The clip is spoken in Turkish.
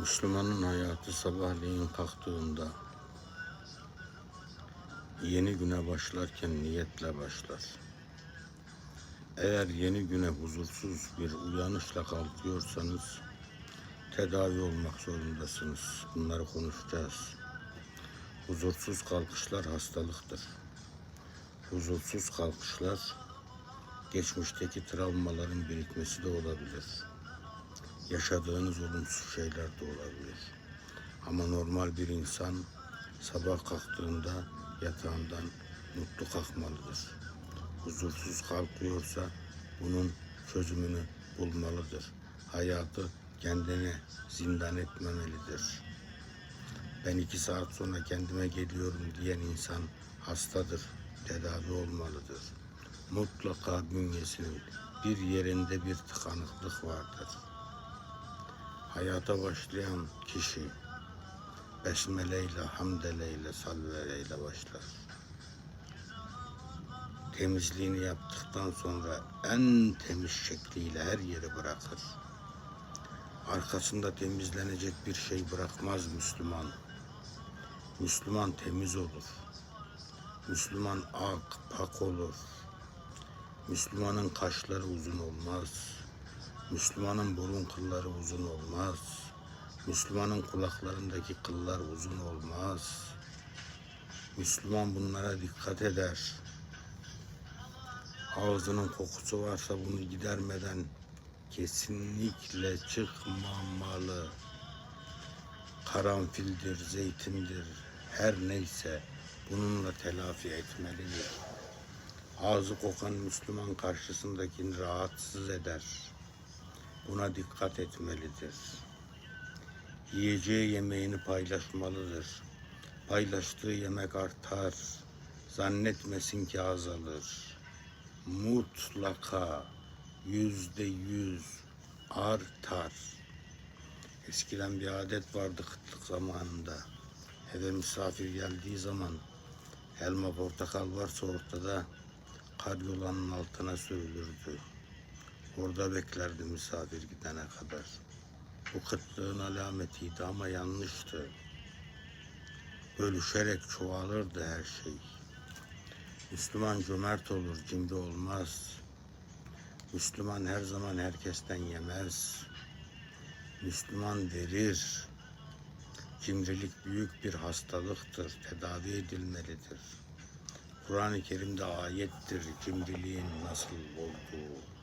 Müslümanın hayatı sabahleyin kalktığında yeni güne başlarken niyetle başlar. Eğer yeni güne huzursuz bir uyanışla kalkıyorsanız tedavi olmak zorundasınız. Bunları konuşacağız. Huzursuz kalkışlar hastalıktır. Huzursuz kalkışlar geçmişteki travmaların birikmesi de olabilir yaşadığınız olumsuz şeyler de olabilir. Ama normal bir insan sabah kalktığında yatağından mutlu kalkmalıdır. Huzursuz kalkıyorsa bunun çözümünü bulmalıdır. Hayatı kendine zindan etmemelidir. Ben iki saat sonra kendime geliyorum diyen insan hastadır, tedavi olmalıdır. Mutlaka bünyesinin bir yerinde bir tıkanıklık vardır. Hayata başlayan kişi besmeleyle, hamdeleyle, salveleyle başlar. Temizliğini yaptıktan sonra en temiz şekliyle her yeri bırakır. Arkasında temizlenecek bir şey bırakmaz Müslüman. Müslüman temiz olur. Müslüman ak, pak olur. Müslümanın kaşları uzun olmaz. Müslümanın burun kılları uzun olmaz. Müslümanın kulaklarındaki kıllar uzun olmaz. Müslüman bunlara dikkat eder. Ağzının kokusu varsa bunu gidermeden kesinlikle çıkmamalı. Karanfildir, zeytindir, her neyse bununla telafi etmelidir. Ağzı kokan Müslüman karşısındakini rahatsız eder. Buna dikkat etmelidir. Yiyeceği yemeğini paylaşmalıdır. Paylaştığı yemek artar. Zannetmesin ki azalır. Mutlaka yüzde yüz artar. Eskiden bir adet vardı kıtlık zamanında. Eve misafir geldiği zaman elma portakal varsa ortada karyolanın altına sürülürdü. Orada beklerdi misafir gidene kadar. Bu kıtlığın alametiydi ama yanlıştı. Bölüşerek çoğalırdı her şey. Müslüman cömert olur, cimri olmaz. Müslüman her zaman herkesten yemez. Müslüman verir. Cimrilik büyük bir hastalıktır, tedavi edilmelidir. Kur'an-ı Kerim'de ayettir cimriliğin nasıl olduğu.